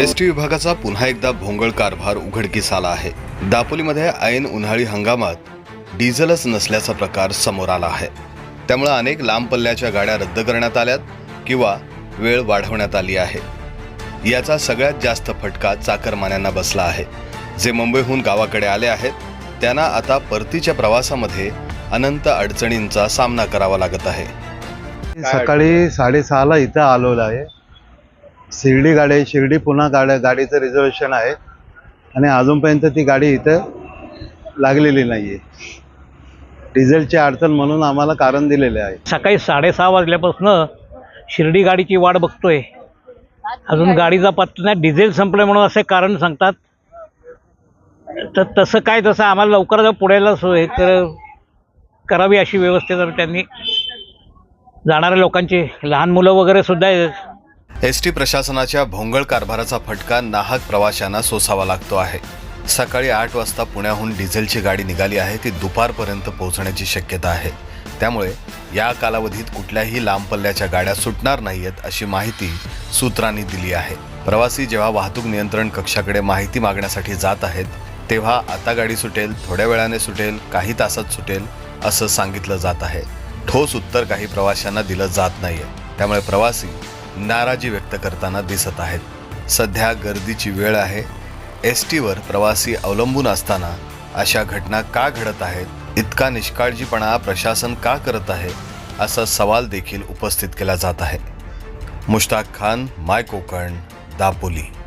S T विभागाचा पुन्हा एकदा भोंगळ कारभार उघडकीस आला आहे. दापोलीमध्ये ऐन उन्हाळी हंगामात डिझेलच नसल्याचा प्रकार समोर आला आहे. त्यामुळे अनेक लांब पल्ल्याच्या गाड्या रद्द करण्यात आल्यात किंवा वेळ वाढवण्यात आली आहे. याचा सगळ्यात जास्त फटका चाकरमान्यांना बसला आहे. जे मुंबईहून गावाकडे आले आहेत त्यांना आता परतीच्या प्रवासामध्ये अनंत अडचणींचा सामना करावा लागत आहे. सकाळी साडेसहाला इथं आलेलो आहे. शिर्डी गाडी आहे शिर्डी पुन्हा गाड्या गाडीचं रिझर्वेशन आहे. आणि अजूनपर्यंत ती गाडी इथं लागलेली नाही आहे डिझेलची अडचण म्हणून आम्हाला कारण दिलेले आहे. सकाळी साडेसहा वाजल्यापासून शिर्डी गाडीची वाट बघतोय. अजून गाडीचा पत्ता नाही. डिझेल संपलं म्हणून असे कारण सांगतात. तर तसं काय तसं आम्हाला लवकर जर पुढेला सोय तर करावी अशी व्यवस्था जर त्यांनी जाणाऱ्या लोकांची. लहान मुलं वगैरे सुद्धा आहेत. एस टी प्रशासनाच्या भोंगळ कारभाराचा फटका नाहक प्रवाशांना सोसावा लागतो आहे. सकाळी आठ वाजता पुण्याहून डिझेलची गाडी निघाली आहे ती दुपारपर्यंत पोहोचण्याची शक्यता आहे. त्यामुळे या कालावधीत कुठल्याही लांब पल्ल्याच्या गाड्या सुटणार नाहीयेत अशी माहिती सूत्रांनी दिली आहे. प्रवासी जेव्हा वाहतूक नियंत्रण कक्षाकडे माहिती मागण्यासाठी जात आहेत तेव्हा आता गाडी सुटेल थोड्या वेळाने सुटेल काही तासात सुटेल असं सांगितलं जात आहे. ठोस उत्तर काही प्रवाशांना दिलं जात नाहीये. त्यामुळे प्रवासी नाराजी व्यक्त करताना दिसत आहेत. सध्या गर्दीची वेळ आहे. एस टीवर प्रवासी अवलंबून असताना अशा घटना का घडत आहेत? इतका निष्काळजीपणा प्रशासन का करत आहे? असा सवाल देखील उपस्थित केला जात आहे. मुश्ताक खान माय कोकण दापोली.